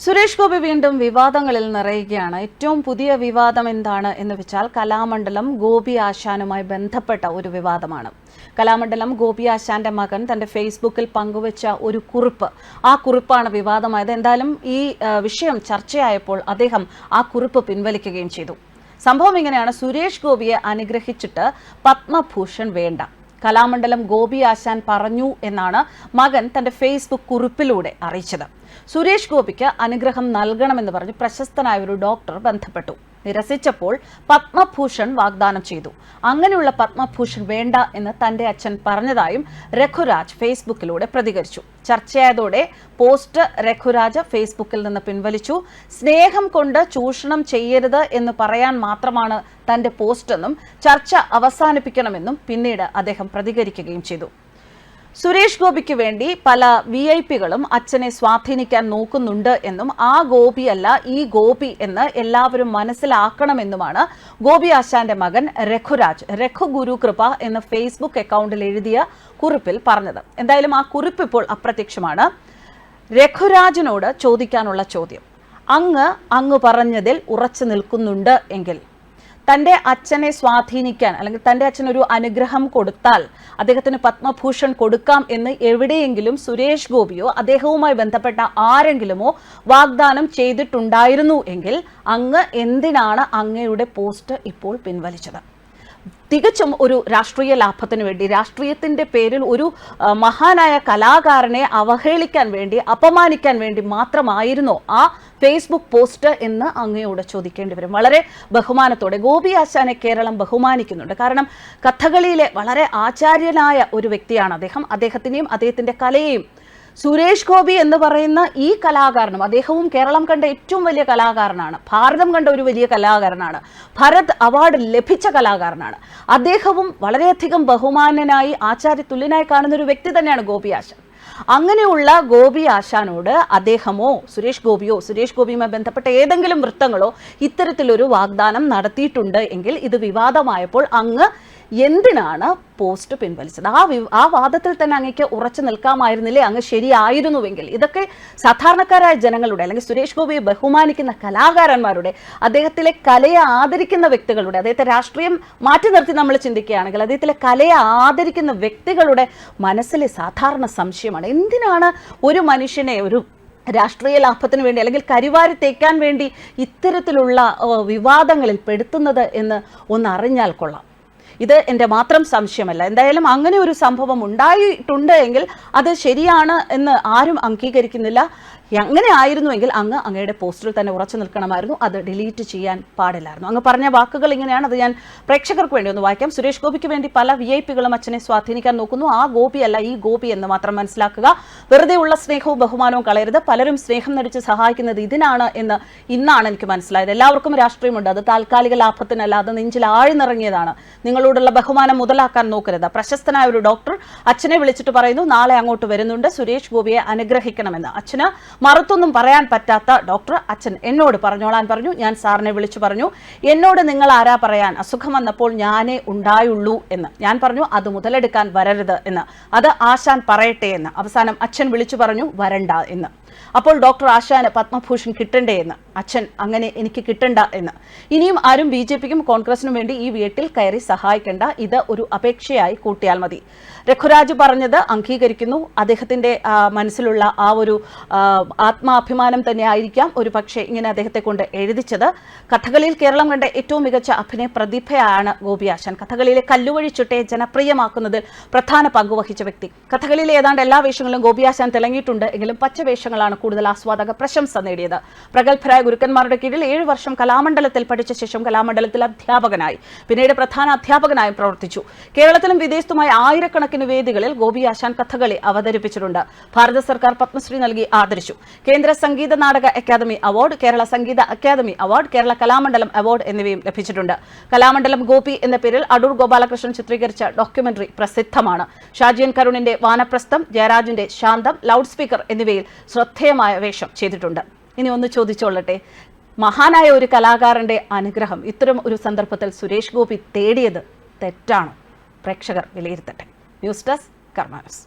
സുരേഷ് ഗോപി വീണ്ടും വിവാദങ്ങളിൽ നിറയുകയാണ്. ഏറ്റവും പുതിയ വിവാദം എന്താണ് എന്ന് വെച്ചാൽ കലാമണ്ഡലം ഗോപി ആശാനുമായി ബന്ധപ്പെട്ട ഒരു വിവാദമാണ്. കലാമണ്ഡലം ഗോപി ആശാന്റെ മകൻ തന്റെ ഫേസ്ബുക്കിൽ പങ്കുവച്ച ഒരു കുറിപ്പ്. ആ കുറിപ്പാണ് വിവാദമായത്. എന്തായാലും ഈ വിഷയം ചർച്ചയായപ്പോൾ അദ്ദേഹം ആ കുറിപ്പ് പിൻവലിക്കുകയും ചെയ്തു. സംഭവം ഇങ്ങനെയാണ്. സുരേഷ് ഗോപിയെ അനുഗ്രഹിച്ചിട്ട് പത്മഭൂഷൺ വേണ്ട. കലാമണ്ഡലം ഗോപി ആശാൻ പറഞ്ഞു എന്നാണ് മകൻ തന്റെ ഫേസ്ബുക്ക് കുറിപ്പിലൂടെ അറിയിച്ചത്. സുരേഷ് ഗോപിക്ക് അനുഗ്രഹം നൽകണമെന്ന് പറഞ്ഞ് പ്രശസ്തനായ ഒരു ഡോക്ടർ ബന്ധപ്പെട്ടു. നിരസിച്ചപ്പോൾ പത്മഭൂഷൺ വാഗ്ദാനം ചെയ്തു. അങ്ങനെയുള്ള പത്മഭൂഷൺ വേണ്ട എന്ന് തന്റെ അച്ഛൻ പറഞ്ഞതായും രഘുരാജ് ഫേസ്ബുക്കിലൂടെ പ്രതികരിച്ചു. ചർച്ചയായതോടെ പോസ്റ്റ് രഘുരാജ് ഫേസ്ബുക്കിൽ നിന്ന് പിൻവലിച്ചു. സ്നേഹം കൊണ്ട് ചൂഷണം ചെയ്യരുത് എന്ന് പറയാൻ മാത്രമാണ് തന്റെ പോസ്റ്റെന്നും ചർച്ച അവസാനിപ്പിക്കണമെന്നും പിന്നീട് അദ്ദേഹം പ്രതികരിക്കുകയും ചെയ്തു. സുരേഷ് ഗോപിക്ക് വേണ്ടി പല വി ഐ പികളും അച്ഛനെ സ്വാധീനിക്കാൻ നോക്കുന്നുണ്ട് എന്നും ആ ഗോപിയല്ല ഈ ഗോപി എന്ന് എല്ലാവരും മനസ്സിലാക്കണമെന്നുമാണ് ഗോപി ആശാന്റെ മകൻ രഘുരാജ്. രഘു ഗുരു കൃപ എന്ന ഫേസ്ബുക്ക് അക്കൗണ്ടിൽ എഴുതിയ കുറിപ്പിൽ പറഞ്ഞത്. എന്തായാലും ആ കുറിപ്പ് ഇപ്പോൾ അപ്രത്യക്ഷമാണ്. രഘുരാജിനോട് ചോദിക്കാനുള്ള ചോദ്യം. അങ്ങ് അങ്ങ് പറഞ്ഞതിൽ ഉറച്ചു നിൽക്കുന്നുണ്ട് എങ്കിൽ തന്റെ അച്ഛനെ സ്വാധീനിക്കാൻ അല്ലെങ്കിൽ തന്റെ അച്ഛൻ ഒരു അനുഗ്രഹം കൊടുത്താൽ അദ്ദേഹത്തിന് പത്മഭൂഷൺ കൊടുക്കാം എന്ന് എവിടെയെങ്കിലും സുരേഷ് ഗോപിയോ അദ്ദേഹവുമായി ബന്ധപ്പെട്ട ആരെങ്കിലുമോ വാഗ്ദാനം ചെയ്തിട്ടുണ്ടായിരുന്നു എങ്കിൽ അങ്ങ് എന്തിനാണ് അങ്ങയുടെ പോസ്റ്റ് ഇപ്പോൾ പിൻവലിച്ചത്? തികച്ചും ഒരു രാഷ്ട്രീയ ലാഭത്തിന് വേണ്ടി രാഷ്ട്രീയത്തിന്റെ പേരിൽ ഒരു മഹാനായ കലാകാരനെ അവഹേളിക്കാൻ വേണ്ടി അപമാനിക്കാൻ വേണ്ടി മാത്രമായിരുന്നോ ആ ഫേസ്ബുക്ക് പോസ്റ്റ് എന്ന് അങ്ങയോട് ചോദിക്കേണ്ടി വരും. വളരെ ബഹുമാനത്തോടെ ഗോപി ആശാനെ കേരളം ബഹുമാനിക്കുന്നുണ്ട്. കാരണം കഥകളിയിലെ വളരെ ആചാര്യനായ ഒരു വ്യക്തിയാണ് അദ്ദേഹം. അദ്ദേഹത്തിനെയും അദ്ദേഹത്തിന്റെ കലയെയും സുരേഷ് ഗോപി എന്ന് പറയുന്ന ഈ കലാകാരനും അദ്ദേഹവും കേരളം കണ്ട ഏറ്റവും വലിയ കലാകാരനാണ്. ഭാരതം കണ്ട ഒരു വലിയ കലാകാരനാണ്. ഭരത് അവാർഡ് ലഭിച്ച കലാകാരനാണ്. അദ്ദേഹവും വളരെയധികം ബഹുമാനനായി ആചാര്യ തുല്യനായി കാണുന്ന ഒരു വ്യക്തി തന്നെയാണ് ഗോപി ആശാൻ. അങ്ങനെയുള്ള ഗോപി ആശാനോട് അദ്ദേഹമോ സുരേഷ് ഗോപിയോ സുരേഷ് ഗോപിയുമായി ബന്ധപ്പെട്ട ഏതെങ്കിലും വൃത്തങ്ങളോ ഇത്തരത്തിലൊരു വാഗ്ദാനം നടത്തിയിട്ടുണ്ട് എങ്കിൽ ഇത് വിവാദമായപ്പോൾ അങ്ങ് എന്തിനാണ് പോസ്റ്റ് പിൻവലിച്ചത്? ആ ആ വാദത്തിൽ തന്നെ അങ്ങേക്ക് ഉറച്ചു നിൽക്കാമായിരുന്നില്ലേ? അങ്ങ് ശരിയായിരുന്നുവെങ്കിൽ. ഇതൊക്കെ സാധാരണക്കാരായ ജനങ്ങളുടെ അല്ലെങ്കിൽ സുരേഷ് ഗോപിയെ ബഹുമാനിക്കുന്ന കലാകാരന്മാരുടെ അദ്ദേഹത്തിലെ കലയെ ആദരിക്കുന്ന വ്യക്തികളുടെ അദ്ദേഹത്തെ രാഷ്ട്രീയം മാറ്റി നിർത്തി നമ്മൾ ചിന്തിക്കുകയാണെങ്കിൽ അദ്ദേഹത്തിലെ കലയെ ആദരിക്കുന്ന വ്യക്തികളുടെ മനസ്സിലെ സാധാരണ സംശയമാണ്. എന്തിനാണ് ഒരു മനുഷ്യനെ ഒരു രാഷ്ട്രീയ ലാഭത്തിന് വേണ്ടി അല്ലെങ്കിൽ കരിവാരി തേക്കാൻ വേണ്ടി ഇത്തരത്തിലുള്ള വിവാദങ്ങളിൽ പെടുത്തുന്നത് എന്ന് ഒന്ന് അറിഞ്ഞാൽ കൊള്ളാം. ഇത് എന്റെ മാത്രം സംശയമല്ല. എന്തായാലും അങ്ങനെ ഒരു സംഭവം ഉണ്ടായിട്ടുണ്ട് എങ്കിൽ അത് ശരിയാണ് എന്ന് ആരും അംഗീകരിക്കുന്നില്ല. അങ്ങനെ ആയിരുന്നുവെങ്കിൽ അങ്ങ് അങ്ങയുടെ പോസ്റ്റിൽ തന്നെ ഉറച്ചു നിൽക്കണമായിരുന്നു. അത് ഡിലീറ്റ് ചെയ്യാൻ പാടില്ലായിരുന്നു. അങ്ങ് പറഞ്ഞ വാക്കുകൾ ഇങ്ങനെയാണ്. അത് ഞാൻ പ്രേക്ഷകർക്ക് വേണ്ടി ഒന്ന് വായിക്കാം. സുരേഷ് ഗോപിക്ക് വേണ്ടി പല വി ഐ പികളും അച്ഛനെ സ്വാധീനിക്കാൻ നോക്കുന്നു. ആ ഗോപി അല്ല ഈ ഗോപി എന്ന് മാത്രം മനസ്സിലാക്കുക. വെറുതെ ഉള്ള സ്നേഹവും ബഹുമാനവും കളയരുത്. പലരും സ്നേഹം നടിച്ച് സഹായിക്കുന്നത് ഇതിനാണ് എന്ന് ഇന്നാണ് എനിക്ക് മനസ്സിലായത്. എല്ലാവർക്കും രാഷ്ട്രീയമുണ്ട്. അത് താൽക്കാലിക ലാഭത്തിനല്ല അത് നെഞ്ചിൽ ആഴ്ന്നിറങ്ങിയതാണ്. നിങ്ങളോടുള്ള ബഹുമാനം മുതലാക്കാൻ നോക്കരുത്. പ്രശസ്തനായ ഒരു ഡോക്ടർ അച്ഛനെ വിളിച്ചിട്ട് പറയുന്നു നാളെ അങ്ങോട്ട് വരുന്നുണ്ട്. സുരേഷ് ഗോപിയെ അനുഗ്രഹിക്കണമെന്ന്. അച്ഛന് മറുത്തൊന്നും പറയാൻ പറ്റാത്ത ഡോക്ടർ അച്ഛൻ എന്നോട് പറഞ്ഞോളാൻ പറഞ്ഞു. ഞാൻ സാറിനെ വിളിച്ചു പറഞ്ഞു. എന്നോട് നിങ്ങൾ ആരാ പറയാൻ? അസുഖം വന്നപ്പോൾ ഞാനേ ഉണ്ടായുള്ളൂ എന്ന്. ഞാൻ പറഞ്ഞു അത് മുതലെടുക്കാൻ വരരുത് എന്ന്. അത് ആശാൻ പറയട്ടെ എന്ന്. അവസാനം അച്ഛൻ വിളിച്ചു പറഞ്ഞു വരണ്ട എന്ന്. അപ്പോൾ ഡോക്ടർ ആശാന് പത്മഭൂഷൺ കിട്ടണ്ടേ എന്ന്. അച്ഛൻ അങ്ങനെ എനിക്ക് കിട്ടണ്ട എന്ന്. ഇനിയും ആരും ബി ജെ പിക്കും കോൺഗ്രസിനും വേണ്ടി ഈ വീട്ടിൽ കയറി സഹായിക്കേണ്ട. ഇത് ഒരു അപേക്ഷയായി കൂട്ടിയാൽ മതി. രഘുരാജ് പറഞ്ഞത് അംഗീകരിക്കുന്നു. അദ്ദേഹത്തിന്റെ മനസ്സിലുള്ള ആ ഒരു ആത്മാഭിമാനം തന്നെ ആയിരിക്കാം. ഒരു പക്ഷേ ഇങ്ങനെ അദ്ദേഹത്തെ കൊണ്ട് എഴുതിച്ചത്. കഥകളിയിൽ കേരളം കണ്ട ഏറ്റവും മികച്ച അഭിനയ പ്രതിഭയാണ് ഗോപി ആശാൻ. കഥകളിയിലെ കല്ലുവഴി ചുട്ടെ ജനപ്രിയമാക്കുന്നതിൽ പ്രധാന പങ്കുവഹിച്ച വ്യക്തി. കഥകളിയിലെ ഏതാണ്ട് എല്ലാ വേഷങ്ങളിലും ഗോപി ആശാൻ തിളങ്ങിയിട്ടുണ്ട്. എങ്കിലും പച്ചവേഷങ്ങളാണ് കൂടുതൽ ആസ്വാദക പ്രശംസ നേടിയത്. പ്രഗത്ഭരായ ഗുരുക്കന്മാരുടെ കീഴിൽ ഏഴു വർഷം കലാമണ്ഡലത്തിൽ പഠിച്ച ശേഷം കലാമണ്ഡലത്തിൽ അധ്യാപകനായി. പിന്നീട് പ്രധാന അധ്യാപകനായും പ്രവർത്തിച്ചു. കേരളത്തിലും വിദേശത്തുമായി ആയിരക്കണക്കിന് വേദികളിൽ ഗോപി ആശാൻ കഥകളി അവതരിപ്പിച്ചിട്ടുണ്ട്. ഭാരത സർക്കാർ പത്മശ്രീ നൽകി ആദരിച്ചു. കേന്ദ്ര Sangeetha Nataka academy award Kerala Sangeetha academy award Kerala Kalamandalam award എന്നിവയും ലഭിച്ചിട്ടുണ്ട്. കലാമണ്ഡലം ഗോപി എന്ന പേരിൽ അടൂർ ഗോപാലകൃഷ്ണൻ ചിത്രീകരിച്ച ഡോക്യുമെന്ററി പ്രസിദ്ധമാണ്. ഷാജിയൻ കരുണിന്റെ വാനപ്രസ്ഥം ജയരാജിന്റെ ശാന്തം ലൗഡ് സ്പീക്കർ എന്നിവയിൽ ശ്രദ്ധേയമായ വേഷം ചെയ്തിട്ടുണ്ട്. ഇനി ഒന്ന് ചോദിച്ചോളട്ടെ. മഹാനായ ഒരു കലാകാരന്റെ അനുഗ്രഹം ഇത്തരം ഒരു സന്ദർഭത്തിൽ സുരേഷ് ഗോപി തേടിയത് തെറ്റാണോ? പ്രേക്ഷകർ വിലയിരുത്തട്ടെ. News desk കർമാനസ്.